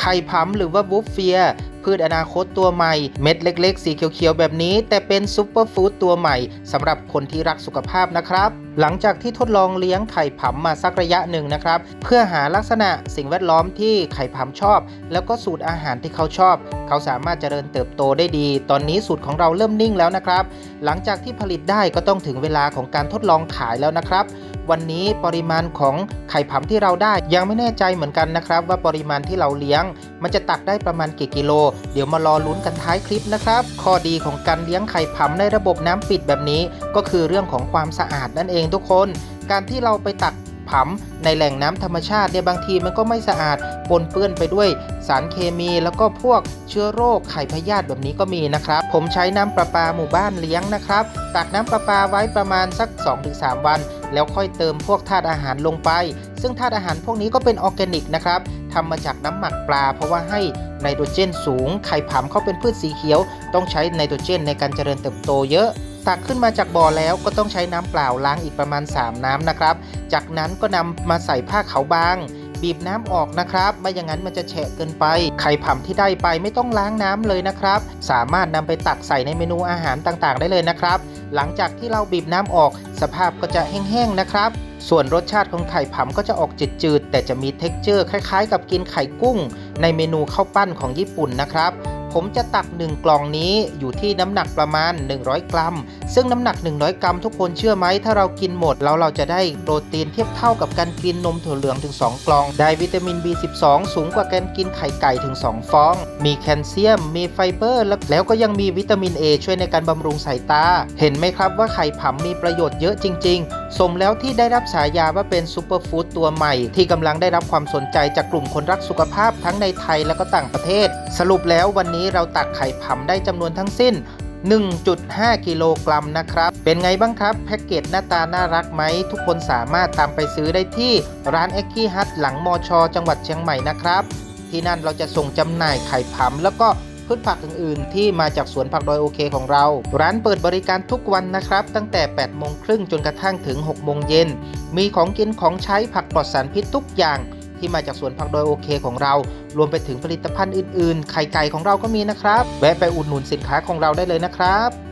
ไข่ผำหรือว่าวูฟเฟีย พืชอนาคตตัวใหม่ เม็ดเล็ก ๆ สีเขียวๆแบบนี้ แต่เป็นซูเปอร์ฟู้ดตัวใหม่สำหรับคนที่รักสุขภาพนะครับหลังจากที่ทดลองเลี้ยงไข่ผำมาสักระยะหนึ่งนะครับ เพื่อหาลักษณะสิ่งแวดล้อมที่ไข่ผำชอบ แล้วก็สูตรอาหารที่เขาชอบ เขาสามารถเจริญเติบโตได้ดี ตอนนี้สูตรของเราเริ่มนิ่งแล้วนะครับ หลังจากที่ผลิตได้ก็ต้องถึงเวลาของการทดลองขายแล้วนะครับ วันนี้ปริมาณของไข่ผำที่เราได้ยังไม่แน่ใจเหมือนกันนะครับ ว่าปริมาณที่เราเลี้ยง มันจะตักได้ประมาณกี่กิโล เดี๋ยวมารอลุ้นกันท้ายคลิปนะครับ ข้อดีของการเลี้ยงไข่ผำในระบบน้ำปิดแบบนี้ ก็คือเรื่องของความสะอาดนั่นเองทุกคน การที่เราไปตักผำในแหล่งน้ำธรรมชาติเนี่ยบางทีมันก็ไม่สะอาดปนเปื้อนไปด้วยสารเคมีแล้วก็พวกเชื้อโรคไข่พยาธิแบบนี้ก็มีนะครับ ผมใช้น้ำประปาหมู่บ้านเลี้ยงนะครับตักน้ำประปาไว้ประมาณสัก 2-3 วัน แล้วค่อยเติมพวกธาตุอาหารลงไป ซึ่งธาตุอาหารพวกนี้ก็เป็นออร์แกนิกนะครับทำมาจากน้ำหมักปลา เพราะว่าให้ไนโตรเจนสูง ไข่ผำเขาเป็นพืชสีเขียว ต้องใช้ไนโตรเจนในการเจริญเติบโตเยอะ ตักขึ้นมาจากบ่อแล้วก็ต้องใช้น้ำเปล่าล้างอีกประมาณ 3 น้ำนะครับ จากนั้นก็นำมาใส่ผ้าขาวบาง บีบน้ำออกนะครับ ไม่อย่างนั้นมันจะแฉะเกินไป ไข่ผำที่ได้ไปไม่ต้องล้างน้ำเลยนะครับ สามารถนำไปตักใส่ในเมนูอาหารต่างๆ ได้เลยนะครับ หลังจากที่เราบีบน้ำออก สภาพก็จะแห้งๆนะครับส่วนรสชาติของไข่ผำก็จะออกจืดๆแต่จะมีเท็กเจอร์คล้ายๆ กับกินไข่กุ้ง ในเมนูข้าวปั้นของญี่ปุ่นนะครับ ผมจะตัก 1 กล่องนี้อยู่ที่น้ำหนักประมาณ 100 กรัม ซึ่งน้ำหนัก 100 กรัมทุกคนเชื่อไหมถ้าเรากินหมดแล้วเราจะได้โปรตีนเทียบเท่ากับการกินนมถั่วเหลืองถึง 2 กล่อง ได้วิตามิน B12 สูงกว่าการกินไข่ไก่ถึง 2 ฟอง มีแคลเซียม มีไฟเบอร์ แล้วแล้วก็ยังมีวิตามิน A ช่วยในการบำรุงสายตา เห็นไหมครับว่าไข่ผำมีประโยชน์เยอะจริง ๆ สมแล้วที่ได้รับฉายาว่าเป็นซูเปอร์ฟู้ดตัวใหม่ ที่กำลังได้รับความสนใจจากกลุ่มคนรักสุขภาพทั้งในไทยและก็ต่างประเทศ สรุปแล้ววันนี้เราตักไข่ผำได้จำนวนทั้งสิ้น 1.5 กิโลกรัมนะครับ เป็นไงบ้างครับ แพ็กเกจหน้าตาน่ารักไหม ทุกคนสามารถตามไปซื้อได้ที่ร้านเอ็กกี้ฮัทหลังมอชอจังหวัดเชียงใหม่นะครับ ที่นั่นเราจะส่งจำหน่ายไข่ผำแล้วก็พืชผักอื่นๆ ที่มาจากสวนผักดอยโอเคของเรา ร้านเปิดบริการทุกวันนะครับ ตั้งแต่ 8 โมงครึ่งจนกระทั่งถึง 6 โมงเย็น มีของกินของใช้ผักปลอดสารพิษทุกอย่าง ที่มาจากสวนผักดอยโอเคของเรา รวมไปถึงผลิตภัณฑ์อื่นๆ ไข่ไก่ของเราก็มีนะครับ แวะไปอุดหนุนสินค้าของเราได้เลยนะครับ